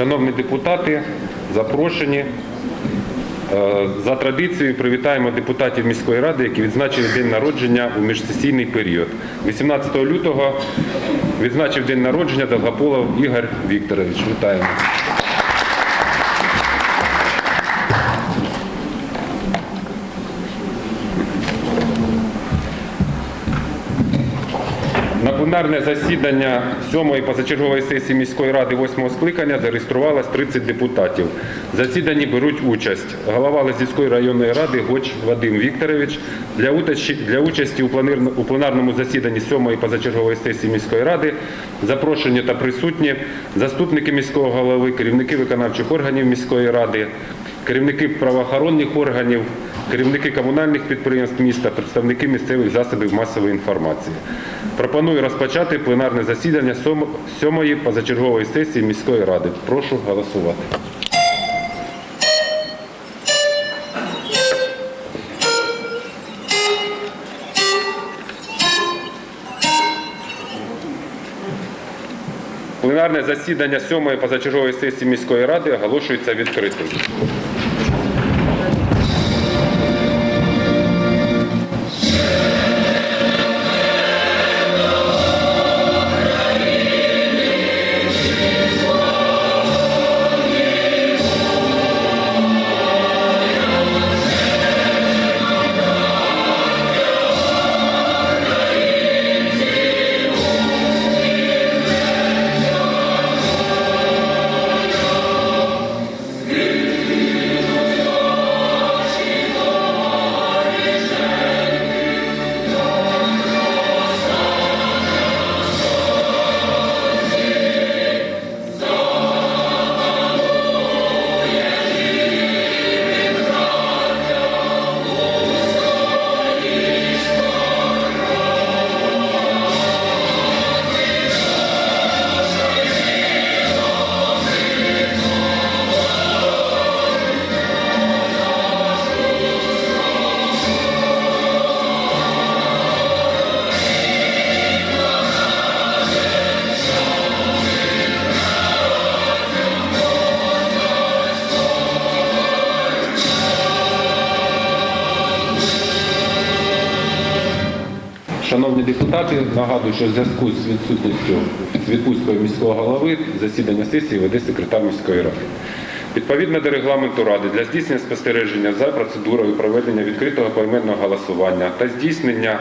Шановні депутати, запрошені. Е, За традицією привітаємо депутатів міської ради, які відзначили день народження у міжсесійний період. 18 лютого відзначив день народження Долгополов Ігор Вікторович. Вітаємо. Пленарне засідання 7-ї позачергової сесії міської ради 8-го скликання зареєструвалось 30 депутатів. В засіданні беруть участь голова Лазівської районної ради Гоч Вадим Вікторович. Для для участі у пленарно- у пленарному засіданні 7-ї позачергової сесії міської ради запрошені та присутні заступники міського голови, керівники виконавчих органів міської ради, керівники правоохоронних органів, керівники комунальних підприємств міста, представники місцевих засобів масової інформації. Пропоную розпочати пленарне засідання сьом- сьомої позачергової сесії міської ради. Прошу голосувати. Пленарне засідання сьомої позачергової сесії міської ради оголошується відкритим. Шановні депутати, нагадую, що в зв'язку з відсутністю з відпусткою міського голови засідання сесії веде секретар міської ради. Відповідно до регламенту ради для здійснення спостереження за процедурою проведення відкритого поіменного голосування та здійснення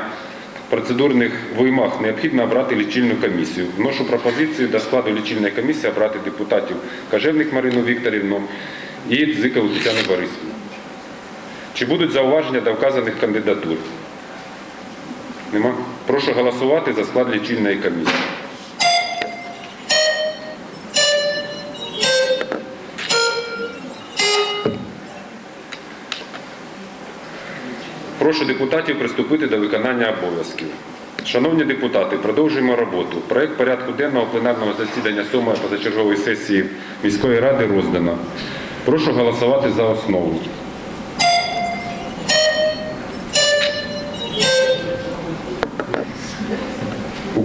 процедурних вимог необхідно обрати лічильну комісію. Вношу пропозицію до складу лічильної комісії обрати депутатів Кажевник Марину Вікторівну і Дзикову Тетяну Борисівну. Чи будуть зауваження до вказаних кандидатур? Нема? Прошу голосувати за склад лічильної комісії. Прошу депутатів приступити до виконання обов'язків. Шановні депутати, продовжуємо роботу. Проект порядку денного пленарного засідання 7-ї позачергової сесії міської ради роздано. Прошу голосувати за основу.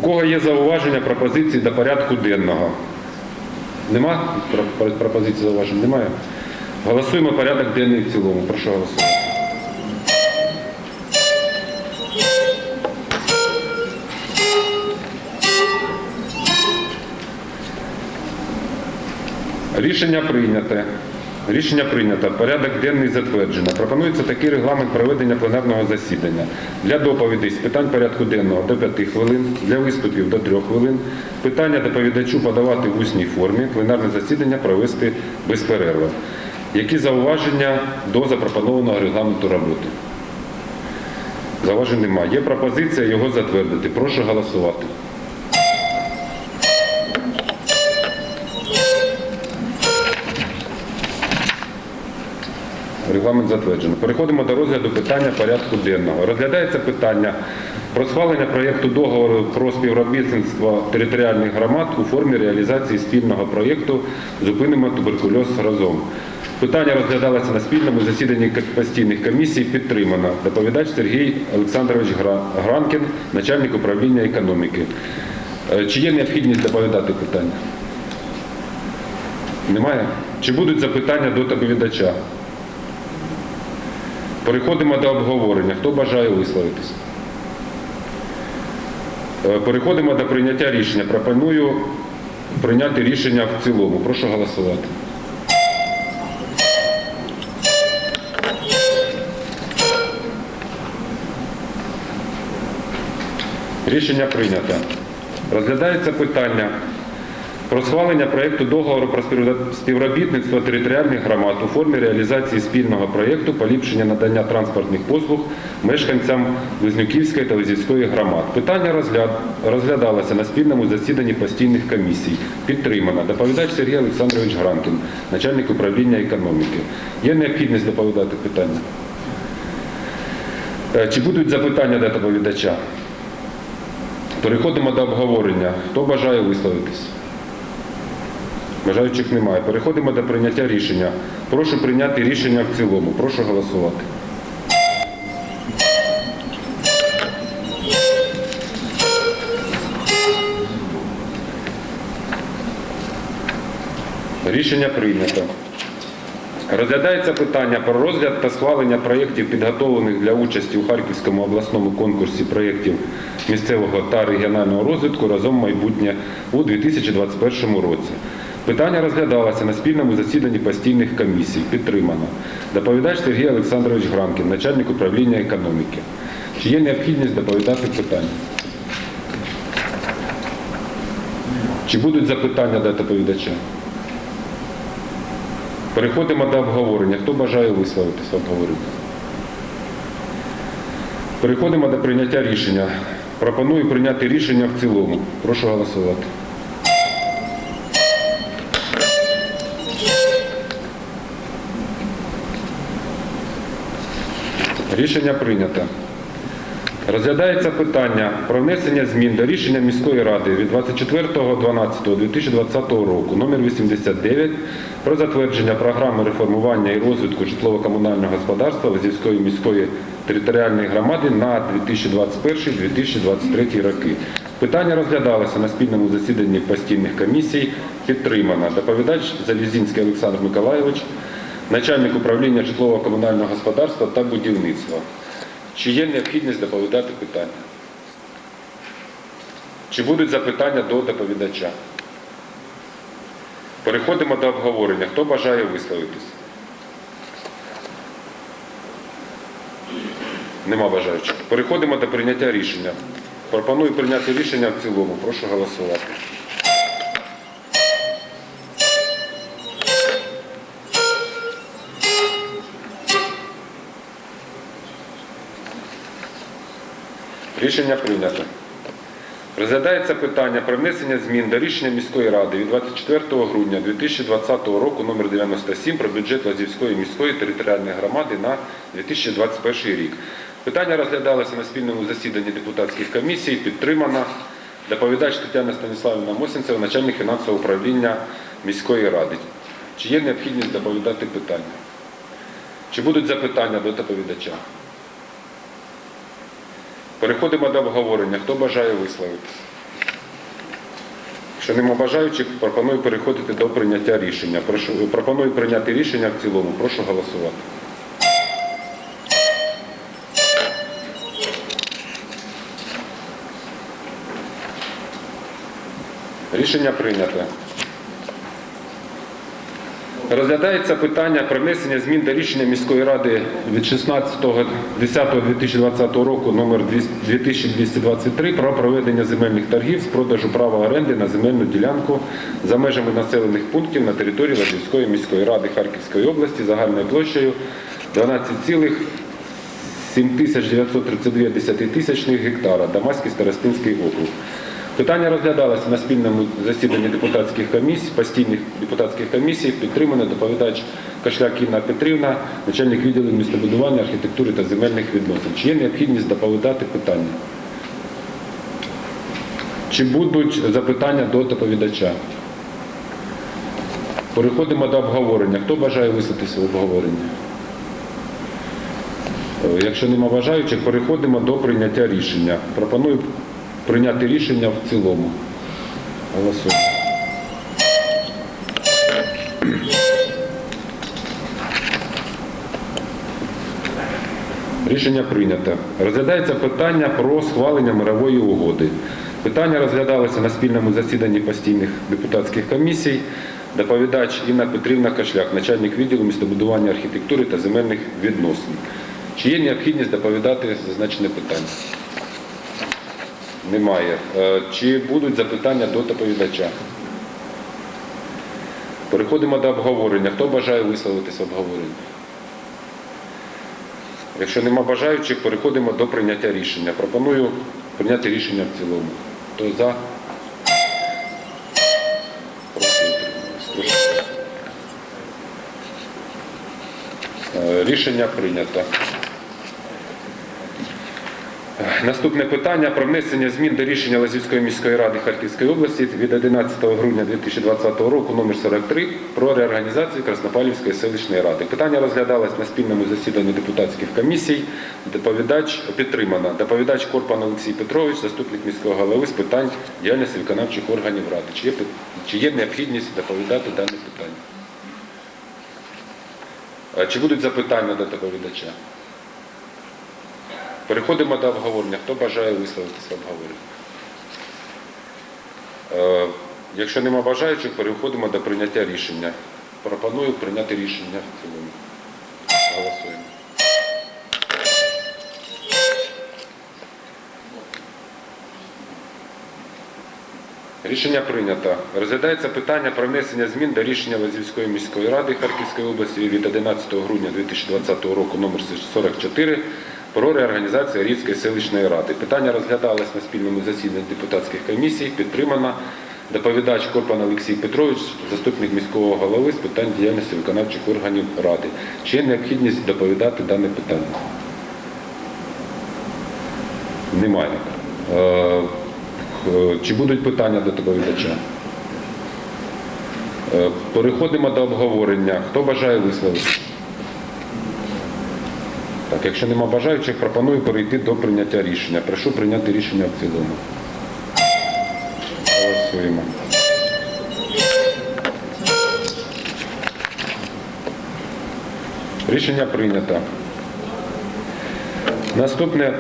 Кого є зауваження, пропозиції до порядку денного? Нема Про- про- пропозицій зауважень? Немає? Голосуємо порядок денний в цілому. Прошу голосувати. Рішення прийняте. Рішення прийнято. Порядок денний затверджено. Пропонується такий регламент проведення пленарного засідання. Для доповідей з питань порядку денного до 5 хвилин, для виступів до 3 хвилин. Питання доповідачу подавати в усній формі. Пленарне засідання провести без перерви. Які зауваження до запропонованого регламенту роботи? Зауважень немає. Є пропозиція його затвердити. Прошу голосувати. Регламент затверджено. Переходимо до розгляду питання порядку денного. Розглядається питання про схвалення проєкту договору про співробітництво територіальних громад у формі реалізації спільного проєкту Зупинимо туберкульоз разом. Питання розглядалося на спільному засіданні постійних комісій. Підтримано. Доповідач Сергій Олександрович Гранкін, начальник управління економіки. Е, Чи є необхідність доповідати питання? Немає? Чи будуть запитання до доповідача? Переходимо до обговорення. Хто бажає висловитись? Е, Переходимо до прийняття рішення. Пропоную прийняти рішення в цілому. Прошу голосувати. Рішення прийнято. Розглядається питання про схвалення проєкту договору про співробітництво територіальних громад у формі реалізації спільного проєкту поліпшення надання транспортних послуг мешканцям Близнюківської та Лизівської громад. Питання розгляд... розглядалося на спільному засіданні постійних комісій. Підтримано. Доповідач Сергій Олександрович Гранкін, начальник управління економіки. Є необхідність доповідати питання? Е, Чи будуть запитання до доповідача? Переходимо до обговорення. Хто бажає висловитись? Бажаючих немає. Переходимо до прийняття рішення. Прошу прийняти рішення в цілому. Прошу голосувати. Рішення прийнято. Розглядається питання про розгляд та схвалення проєктів, підготовлених для участі у Харківському обласному конкурсі проєктів місцевого та регіонального розвитку разом майбутнє у 2021 році. Питання розглядалося на спільному засіданні постійних комісій. Підтримано. Доповідач Сергій Олександрович Гранкін, начальник управління економіки. Чи є необхідність доповідати питання? Чи будуть запитання до доповідача? Переходимо до обговорення. Хто бажає висловитися в обговоренні? Переходимо до прийняття рішення. Пропоную прийняти рішення в цілому. Прошу голосувати. Рішення прийнято. Розглядається питання про внесення змін до рішення міської ради від 24.12.2020 року номер 89 про затвердження програми реформування і розвитку житлово-комунального господарства Лозівської міської територіальної громади на 2021-2023 роки. Питання розглядалося на спільному засіданні постійних комісій. Підтримано. Доповідач Залізінський Олександр Миколайович, начальник управління житлово-комунального господарства та будівництва. Чи є необхідність доповідати питання? Чи будуть запитання до доповідача? Переходимо до обговорення. Хто бажає висловитись? Нема бажаючих. Переходимо до прийняття рішення. Пропоную прийняти рішення в цілому. Прошу голосувати. Рішення прийнято. Розглядається питання про внесення змін до рішення міської ради від 24 грудня 2020 року номер 97 про бюджет Лазівської міської територіальної громади на 2021 рік. Питання розглядалося на спільному засіданні депутатських комісій, підтримано. Доповідач Тетяна Станіславівна Мосінцева, начальник фінансового управління міської ради. Чи є необхідність доповідати питання? Чи будуть запитання до доповідача? Переходимо до обговорення. Хто бажає висловитися? Якщо нема бажаючих, пропоную переходити до прийняття рішення. Прошу, пропоную прийняти рішення в цілому. Прошу голосувати. Рішення прийнято. Розглядається питання про внесення змін до рішення міської ради від 16.10.2020 року номер 2223 про проведення земельних торгів з продажу права оренди на земельну ділянку за межами населених пунктів на території Лазівської міської ради Харківської області загальною площею 12,7932 гектара Дамаський Старостинський округ. Питання розглядалося на спільному засіданні депутатських комісій, постійних депутатських комісій. Підтримано доповідач Кашляк Інна Петрівна, начальник відділу містобудування, архітектури та земельних відносин. Чи є необхідність доповідати питання? Чи будуть запитання до доповідача? Переходимо до обговорення. Хто бажає висловитися в обговоренні? Е, Якщо нема бажаючих, переходимо до прийняття рішення. Пропоную прийняти рішення в цілому. Голосуємо. Рішення прийнято. Розглядається питання про схвалення мирової угоди. Питання розглядалося на спільному засіданні постійних депутатських комісій. Доповідач Інна Петрівна Кашляк, начальник відділу містобудування архітектури та земельних відносин. Чи є необхідність доповідати зазначене питання? Немає. Е, Чи будуть запитання до доповідача? Переходимо до обговорення. Хто бажає висловитися в обговоренні? Якщо нема бажаючих, переходимо до прийняття рішення. Пропоную прийняти рішення в цілому. Хто за? Е, Рішення прийнято. Наступне питання про внесення змін до рішення Лазівської міської ради Харківської області від 11 грудня 2020 року номер 43 про реорганізацію Краснопалівської селищної ради. Питання розглядалось на спільному засіданні депутатських комісій. Доповідач підтримана. Доповідач Корпан Олексій Петрович, заступник міського голови з питань діяльності виконавчих органів ради. Чи є, чи є необхідність доповідати дане питання? Чи будуть запитання до доповідача? Переходимо до обговорення. Хто бажає висловитися в обговоренні? Е, Якщо нема бажаючих, переходимо до прийняття рішення. Пропоную прийняти рішення в цілому. Голосуємо. Рішення прийнято. Розглядається питання про внесення змін до рішення Лазівської міської ради Харківської області від 11 грудня 2020 року номер 44 про реорганізацію Рівської селищної ради. Питання розглядалось на спільному засіданні депутатських комісій. Підтримано доповідач Корпан Олексій Петрович, заступник міського голови з питань діяльності виконавчих органів ради. Чи є необхідність доповідати дане питання? Немає. Е, е, Чи будуть питання до доповідача? Е, Переходимо до обговорення. Хто бажає висловитися? Так, якщо нема бажаючих, пропоную перейти до прийняття рішення. Прошу прийняти рішення в цілому. Голосуємо. Рішення прийнято. Наступне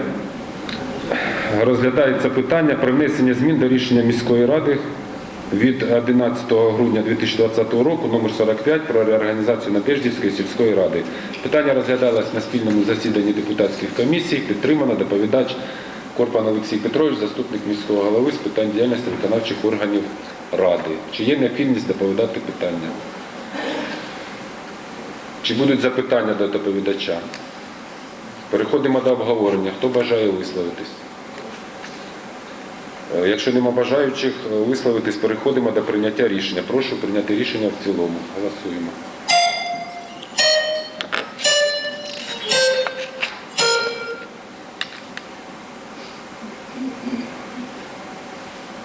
розглядається питання про внесення змін до рішення міської ради від 11 грудня 2020 року номер 45 про реорганізацію Надеждівської сільської ради. Питання розглядалось на спільному засіданні депутатських комісій. Підтримано доповідач Корпан Олексій Петрович, заступник міського голови з питань діяльності виконавчих органів ради. Чи є необхідність доповідати питання? Чи будуть запитання до доповідача? Переходимо до обговорення. Хто бажає висловитись? Е, Якщо нема бажаючих е, висловитись, переходимо до прийняття рішення. Прошу прийняти рішення в цілому. Голосуємо.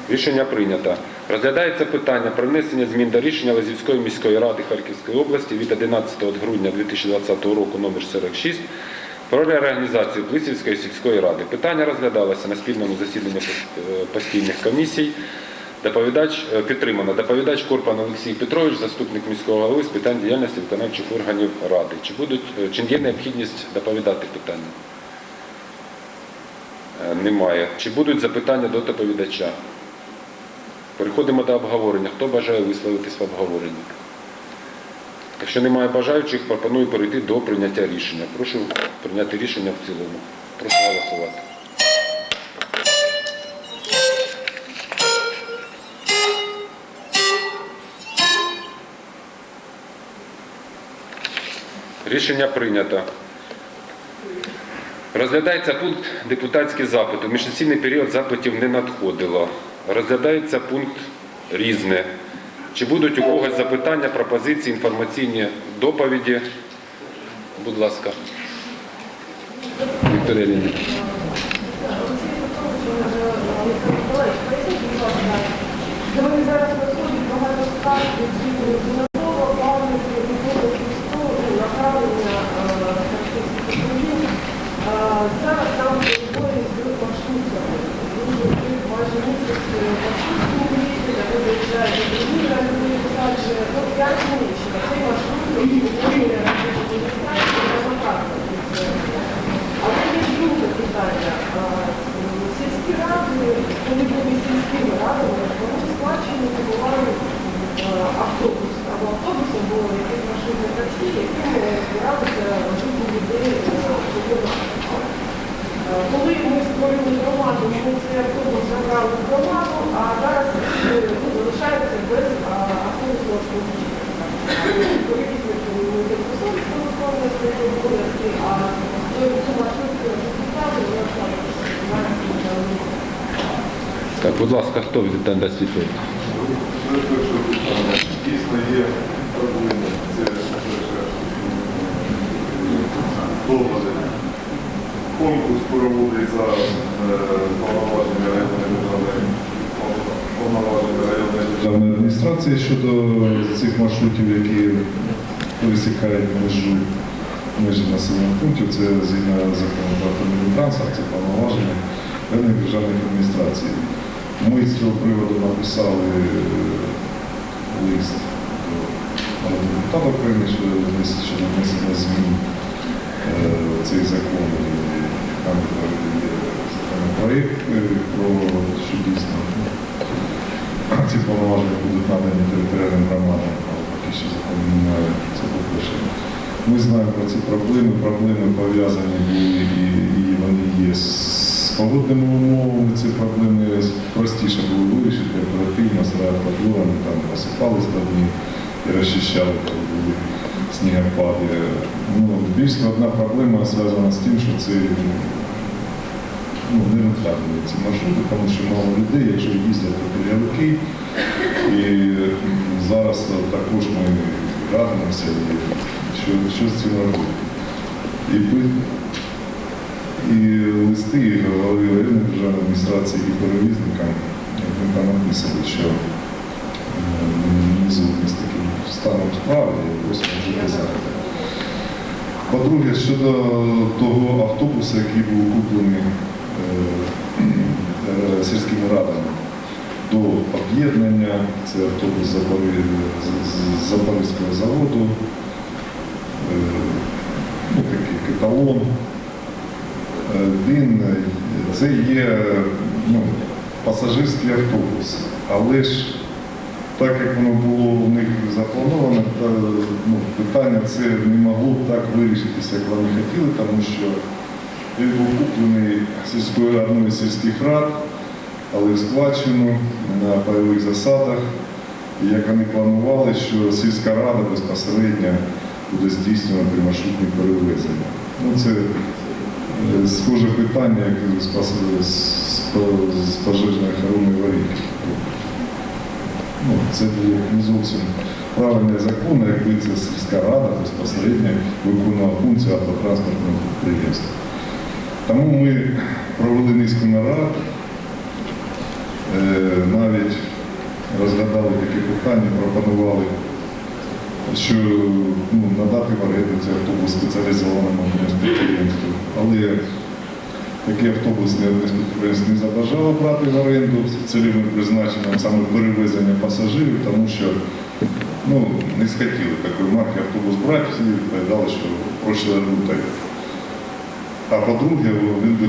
Рішення прийнято. Розглядається питання про внесення змін до рішення Лазівської міської ради Харківської області від 11 грудня 2020 року номер 46 про реорганізацію Плисівської сільської ради. Питання розглядалося на спільному засіданні е, постійних комісій. Доповідач е, підтримано. Доповідач Корпан Олексій Петрович, заступник міського голови з питань діяльності виконавчих органів ради. Чи будуть е, чи є необхідність доповідати питання? Немає. Чи будуть запитання до доповідача? Переходимо до обговорення. Хто бажає висловитись в обговоренні? Якщо немає бажаючих, пропоную перейти до прийняття рішення. Прошу прийняти рішення в цілому. Прошу голосувати. Рішення прийнято. Розглядається пункт депутатські запити. У міжсесійний період запитів не надходило. Розглядається пункт різне. Чи будуть у когось запитання, пропозиції, інформаційні доповіді? Будь ласка. Вікторія Леонідовна. Вони зараз виходять багато скарг, які додатково плавники із того направлення харківських управлінь. Зараз там перебої з маршрутами. Дуже майже місяць Автобус, або автобусом було якісь машини таксі, і ми радися, щоб були автобус. Коли ми створювали громаду, ми цей автобус забрали в громаду, а зараз залишається без автобусу. Так, будь ласка, хто дасть відповідь? Дійсно є проблеми. Це доводи. Конкурс проводить зараз е, повноваження районної державної державної адміністрації щодо цих маршрутів, які пересікають межу межі населених пунктів. Це згідно закону про це повноваження районної державної адміністрації. Ми з цього приводу написали е, лист до депутата України щодо внесення змін е, цей закон. І Там є законопроект е, про що дійсно ці повноваження будуть надані територіальним громадам, але поки що закон немає. Це по-перше. Ми знаємо про ці проблеми. Проблеми пов'язані були і, і вони є з погодними умовами. Ці проблеми простіше було вирішити оперативно, з подворами, там осипали складні і розчищали, коли були снігопади. Ну, більш складна проблема зв'язана з тим, що це ну, не рентабельні ці маршрути, тому що мало людей, якщо їздять то перевики. І зараз також ми радимося, що, що з цим робити. І, і листи голови районної державної адміністрації і перевізникам, як ми там написали, що е, з таким станом справи, і просимо вжити заходи. По-друге, щодо того автобуса, який був куплений е, е, сільськими радами до об'єднання, це автобус Запорізького заводу, е, ну, такий каталон. Він це є ну, пасажирський автобус, але ж так як воно було у них заплановано, та, ну, питання це не могло так вирішитися, як вони хотіли, тому що він був куплений сільською одною сільських рад, але в складчину на пайових засадах. І як вони планували, що сільська рада безпосередньо буде здійснювати маршрутні перевезення. Ну, це е, схоже питання, як з, пожежної охорони варіки. Ну, це не зовсім правильний закон, якби це сільська рада безпосередньо виконувала функцію автотранспортного підприємства. Тому ми провели низку нарад, навіть розглядали таке питання, пропонували, що ну, надати в оренду цей автобус спеціалізованому підприємству. Але такий автобус не одне з підприємств не забажало брати в оренду з цільовим призначенням саме перевезення пасажирів, тому що ну, не схотіли такої марки автобус брати, всі відповідали, що проще так. А по-друге, він би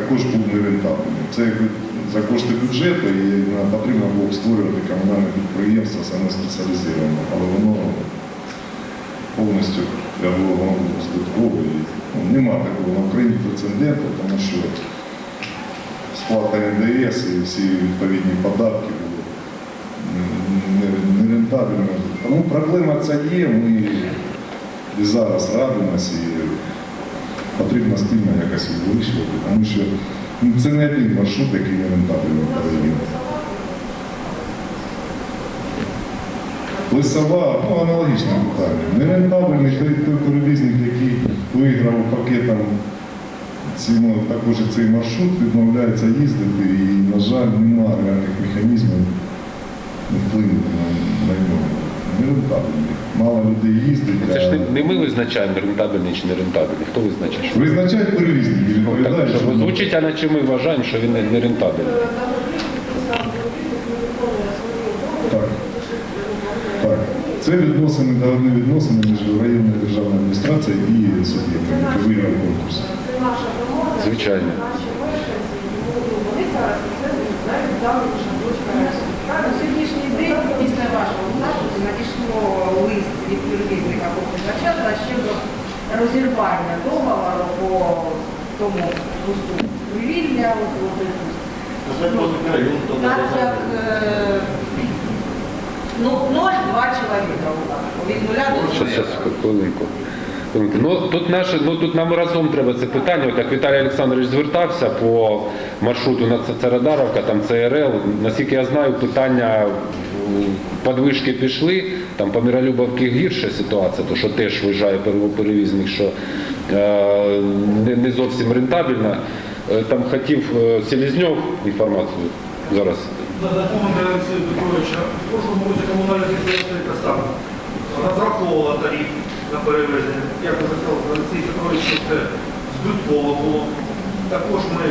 також був нерентабельний. Це якби за кошти бюджету і потрібно було створювати комунальне підприємство саме спеціалізоване, але воно повністю збиткове. І, ну, нема такого на Україні прецеденту, тому що сплата НДС і всі відповідні податки були не- нерентабельними. Тому проблема ця є, ми і зараз радимося і потрібно спільно якось вирішувати, тому що це не один маршрут, який не рентабельний в. Лисова, ну аналогічне питання. Нерентабельний той, той перевізник, який виграв пакетом ці, ну, також цей маршрут, відмовляється їздити і, на жаль, немає реальних механізмів вплинути на нього. Нерентабельний. Мало людей їздить. Це ж не, не ми визначаємо, рентабельний чи не рентабельний. Хто визначає? що? Визначають перевізники, Ну, так, відповідають. що що- звучить, а наче ми вважаємо, що він не, не рентабельний. Так. Так. Це відносини, давні відносини між районною державною адміністрацією і суб'єктом, який виграв конкурс. Звичайно. Надійшло лист від перевізника Богдачата щодо розірвання договору по тому пусту привілля. от, от, Так як е, ну, 0,2 чоловіка у від нуля до хвилинку. Ну, тут, наше, ну, тут нам разом треба це питання. От як Віталій Олександрович звертався по маршруту на Царадаровка, там ЦРЛ. Наскільки я знаю, питання подвижки пішли, там по Миролюбовці гірша ситуація, то що теж виїжджає перевізник, що е, не, не зовсім рентабельно. Е, Там хотів е, Селезньов інформацію зараз. За законом Олексія Петровича, в прошлому році комунальне підприємство саме розраховувала тариф на перевезення. Як вже сказав Олексій Петрович, що це збитково було. Також ми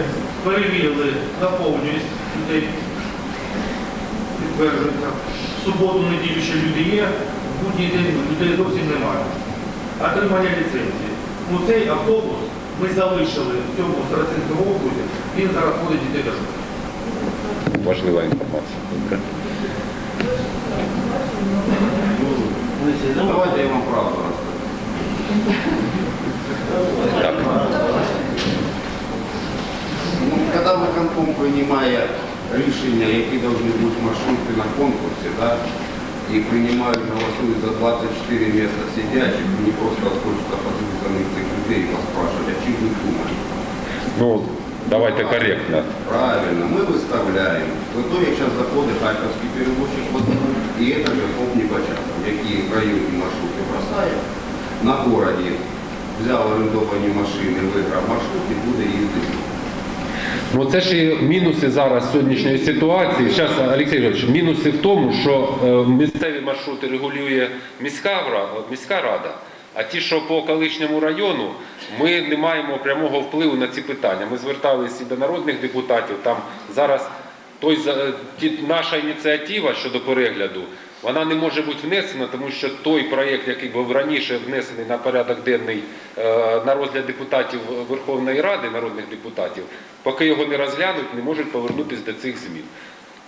перевірили наповнюваність людей. Підтверджується. В суботу, неділю ще люди є, в будній день людей зовсім немає. Отримання ліцензії. Ну цей автобус ми залишили в цьому Старостинському окрузі, він зараз ходить дітей до школи. Важлива інформація. Добре. Ну, давайте я вам правду расскажу. Ну, Когда виконком приймає рішення, які повинні бути маршрути на конкурсі, да, і приймають, голосують за 24 місця сидячих, мені просто хочеться подивитися на цих людей і поспрашивати, а чим ви думаєте? Ну, давайте коректно. Правильно, мы выставляем. В итоге сейчас заходит Харьковский перевозчик вот, и это же ФОП Небочатов, які районні маршрути бросає. На городі взяв орендовані машини, виграв маршрут і буде їздити. Ну це ж і мінуси зараз сьогоднішньої ситуації. Зараз, Олексій Григорович, мінуси в тому, що е, місцеві маршрути регулює міська, міська рада, а ті, що по колишньому району, ми не маємо прямого впливу на ці питання. Ми зверталися і до народних депутатів. Там зараз той, ті, наша ініціатива щодо перегляду, вона не може бути внесена, тому що той проєкт, який був раніше внесений на порядок денний е, на розгляд депутатів Верховної Ради, народних депутатів, поки його не розглянуть, не можуть повернутися до цих змін.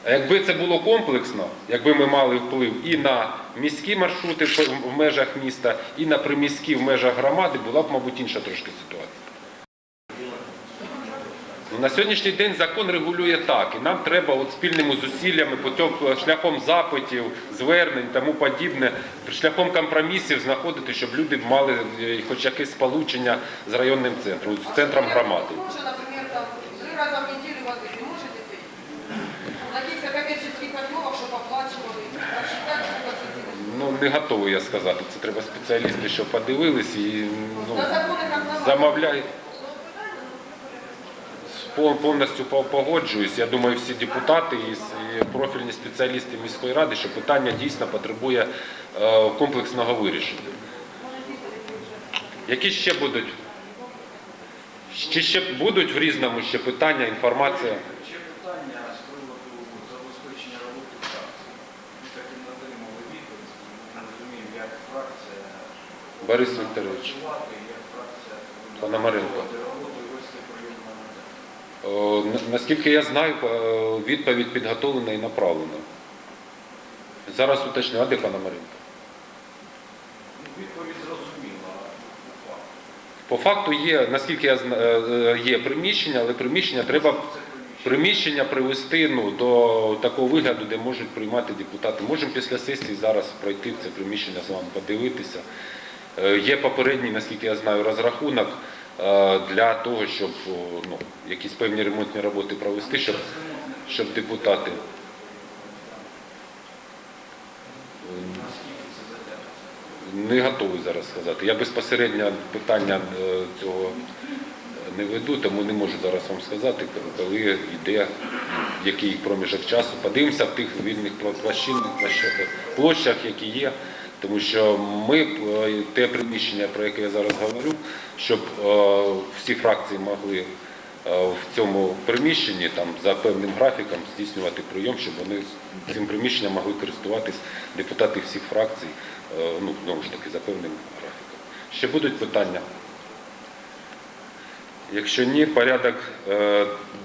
А якби це було комплексно, якби ми мали вплив і на міські маршрути в в межах міста, і на приміські в межах громади, була б, мабуть, інша трошки ситуація. Ну, На сьогоднішній день закон регулює так, і нам треба от спільними зусиллями, шляхом запитів, звернень, тому подібне, шляхом компромісів знаходити, щоб люди мали е, хоч якесь сполучення з районним центром, з центром громади. Може, наприклад, там, три рази в неділю возити, не можете ти? На якихось комерційних основах, щоб оплачували, Ну не готовий я сказати. Це треба спеціалісти, що подивились і ну, замовляють. Пов- Повністю погоджуюсь. Я думаю, всі депутати і профільні спеціалісти міської ради, що питання дійсно потребує е, комплексного вирішення. Які ще будуть? Чи ще будуть в різному ще питання, інформація? Ще питання з приводу забезпечення роботи фракції. Ми так і не отримали відповідь, ми не розуміємо, як фракція Борис Вікторович. як фракція Пономаренко. робити роботу і вести прийом на мене. О, на- Наскільки я знаю, е, відповідь підготовлена і направлена. Зараз уточню, а де пана Маринка? Відповідь зрозуміла, по факту. По факту є, наскільки я зна- е, е, є приміщення, але приміщення треба приміщення. привести ну, до такого вигляду, де можуть приймати депутати. Можемо після сесії зараз пройти в це приміщення з вами, подивитися. Е, Є попередній, наскільки я знаю, розрахунок е, для того, щоб ну, якісь певні ремонтні роботи провести, щоб, щоб депутати. Затягнеться? Не готовий зараз сказати. Я безпосередньо питання е, цього не веду, тому не можу зараз вам сказати, коли йде який проміжок часу. Подивимося в тих вільних площах, які є. Тому що ми е, те приміщення, про яке я зараз говорю, щоб е, всі фракції могли е, в цьому приміщенні там за певним графіком здійснювати прийом, щоб вони цим приміщенням могли користуватись депутати всіх фракцій, ну знову ж таки за певним графіком. Ще будуть питання? Якщо ні, порядок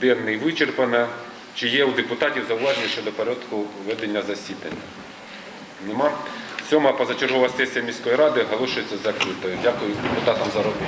денний вичерпано. Чи є у депутатів зауваження щодо порядку ведення засідання? Нема. Сьома позачергова сесія міської ради оголошується закритою. Дякую депутатам за роботу.